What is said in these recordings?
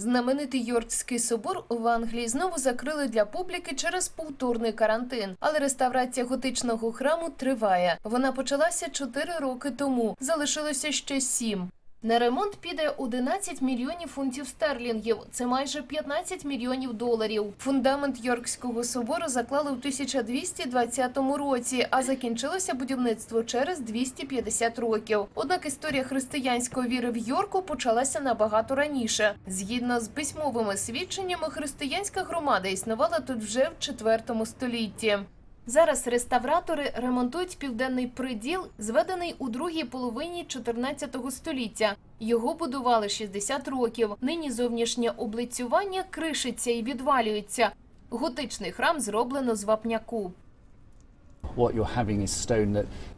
Знаменитий Йоркський собор в Англії знову закрили для публіки через повторний карантин. Але реставрація готичного храму триває. Вона почалася чотири роки тому. Залишилося ще 7. На ремонт піде 11 мільйонів фунтів стерлінгів. Це майже 15 мільйонів доларів. Фундамент Йоркського собору заклали у 1220 році, а закінчилося будівництво через 250 років. Однак історія християнської віри в Йорку почалася набагато раніше. Згідно з письмовими свідченнями, християнська громада існувала тут вже в IV столітті. Зараз реставратори ремонтують південний приділ, зведений у другій половині 14 століття. Його будували 60 років. Нині зовнішнє облицювання кришиться і відвалюється. Готичний храм зроблено з вапняку.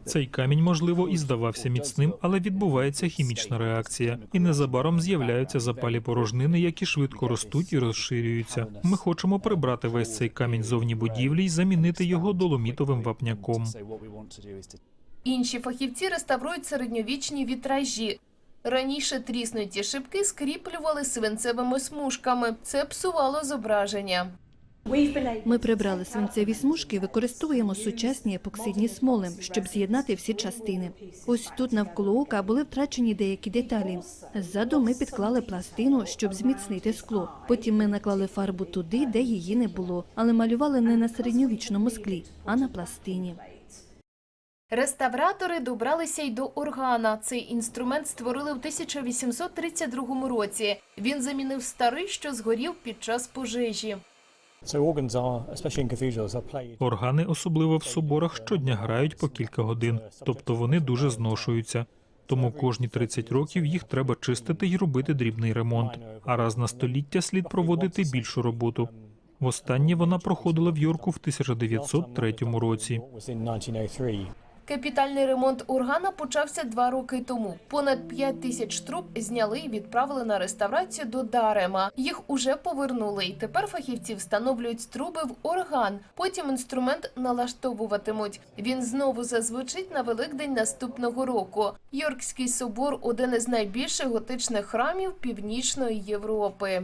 Цей камінь, можливо, і здавався міцним, але відбувається хімічна реакція, і незабаром з'являються запалі порожнини, які швидко ростуть і розширюються. Ми хочемо прибрати весь цей камінь зовні будівлі і замінити його доломітовим вапняком. Інші фахівці реставрують середньовічні вітражі. Раніше тріснуті шибки скріплювали свинцевими смужками. Це псувало зображення. Ми прибрали свинцеві смужки використовуємо сучасні епоксидні смоли, щоб з'єднати всі частини. Ось тут навколо ока були втрачені деякі деталі. Ззаду ми підклали пластину, щоб зміцнити скло. Потім ми наклали фарбу туди, де її не було, але малювали не на середньовічному склі, а на пластині. Реставратори добралися й до органа. Цей інструмент створили в 1832 році. Він замінив старий, що згорів під час пожежі. Органи, особливо в соборах, щодня грають по кілька годин, тобто вони дуже зношуються. Тому кожні 30 років їх треба чистити і робити дрібний ремонт. А раз на століття слід проводити більшу роботу. Востаннє вона проходила в Йорку в 1903 році. What was in 1903. Капітальний ремонт органа почався два роки тому. Понад 5 тисяч труб зняли і відправили на реставрацію до Дарема. Їх уже повернули, і тепер фахівці встановлюють труби в орган. Потім інструмент налаштовуватимуть. Він знову зазвучить на Великдень наступного року. Йоркський собор один із найбільших готичних храмів Північної Європи.